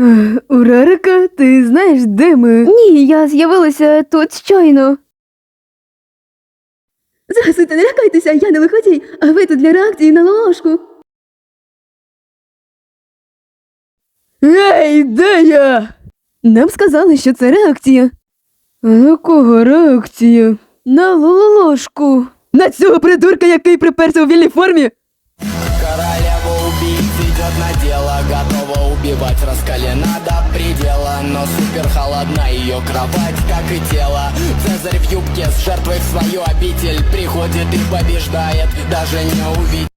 Ех, Урарика, ти знаєш, де ми? Ні, я з'явилася тут щойно. Здрастуйте, не лякайтеся, я не виходій, а ви тут для реакції на ложку. Ей, де я? Нам сказали, що це реакція. На кого реакція? На лолошку. На цього придурка, який приперся у вільній формі. Убивать, раскалена до предела Но супер холодна ее кровать, как и тело Цезарь в юбке с жертвой в свою обитель Приходит и побеждает, даже не увидит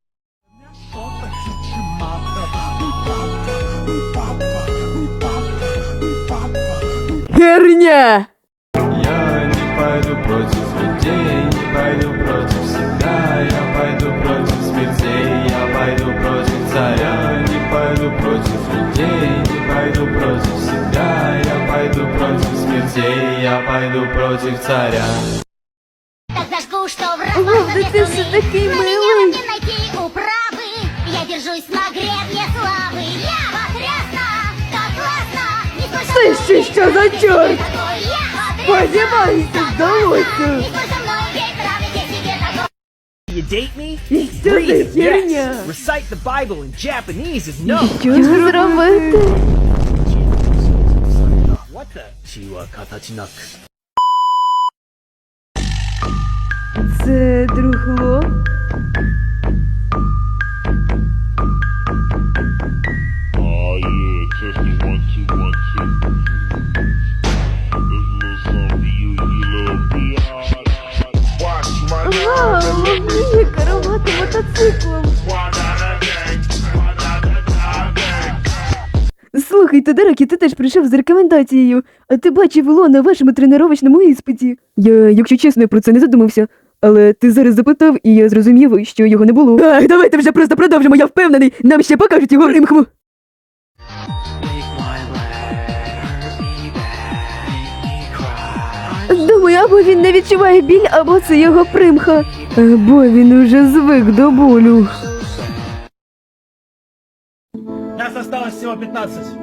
Херня! Я не пойду против людей, не пойду смертей, я пойду против царя Так зажгу, что в Вов, разлом да ты всё такой Но меня милый. не найти управы Я держусь на гребне славы Я потрясна, так классно Не Ты еще что за черт? Поднимайся, мной такой You date me? Что за Read, херня? yes. Recite the Bible in Japanese is no. the? 血は形なく。 Це другло. Oh yeah, testing one two one two. There's a little something for you, you little biatch. Watch my Ага, вміє керувати мотоциклом. Слухай, Дерекі, ти теж прийшов з рекомендацією, а ти бачив Ло на вашому тренувачному іспиті. Я, якщо чесно, про це не задумався. Але ти зараз запитав, і я зрозумів, що його не було. Ах, давайте вже просто продовжимо, я впевнений, нам ще покажуть його римхму. Думаю, або він не відчуває біль, або це його примха. Або він уже звик до болю. Нас осталось всего 15.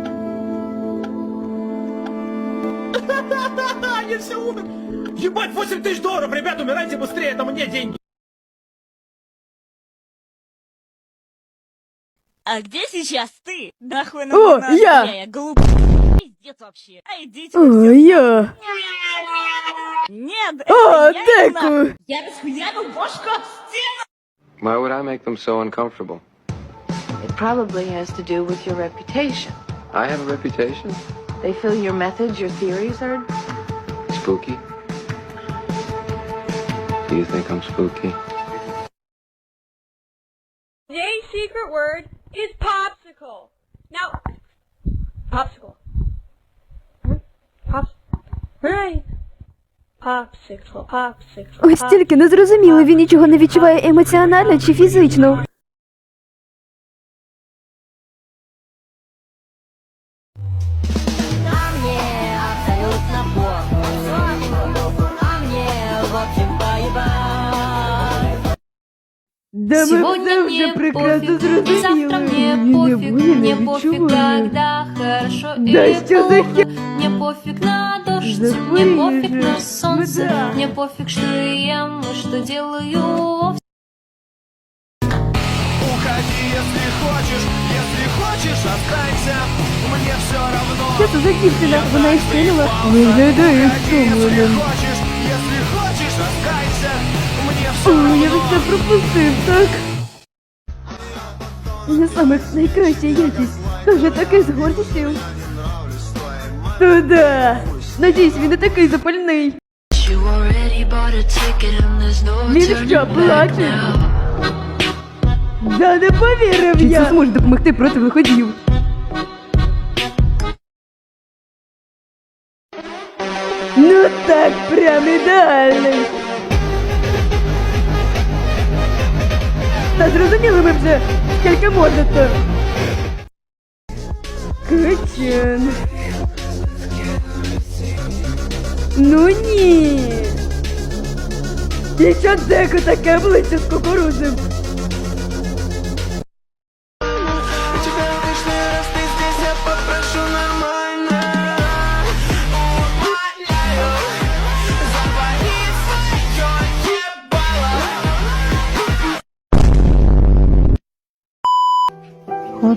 Они все умер. Ебать, 8 тысяч долларов, ребят, умирайте быстрее, это мне деньги. А где сейчас ты? Нахуй О, нам не я! надо, я глупый. Пиздец вообще. А идите О, я. Нет, О, это я не Деку! Я расхуярил бошку об стену. Why would I make them so uncomfortable? It probably has to do with your reputation. I have a reputation. They feel your methods, your theories are Spooky. Do you think I'm spooky? Today's secret word is popsicle. Now, popsicle. Hmm? Pops. Right. Popsicle, popsicle. Ось тільки не зрозуміло, він нічого не відчуває емоціонально чи фізично. Да Сегодня мне пофиг, и завтра мне пофиг, мне пофиг, когда хорошо Да или что за плохо. Мне пофиг на дождь, Да мне пофиг выжжешь, на солнце, да. мне пофиг, что я ем, и что делаю. Уходи, если хочешь, если хочешь, останься Мне все равно Що це за дівчина? Вона із сильного? Виглядає втомленим. Це пропустив, так? Не саме найкраща якість. Каже таке з гордістю. Туда! Надіюсь, він не такий запальний. Він що, плаче? Да не повірив я! Це зможе допомогти проти виходів? Ну так, прям ідеальний. Та зрозуміли ви вже, скільки можете. Кичен. Ну ні. І що деко таке обличчя з кукурудзом?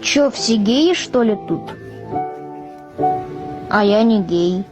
Чё, все геи, что ли, тут? А я не гей.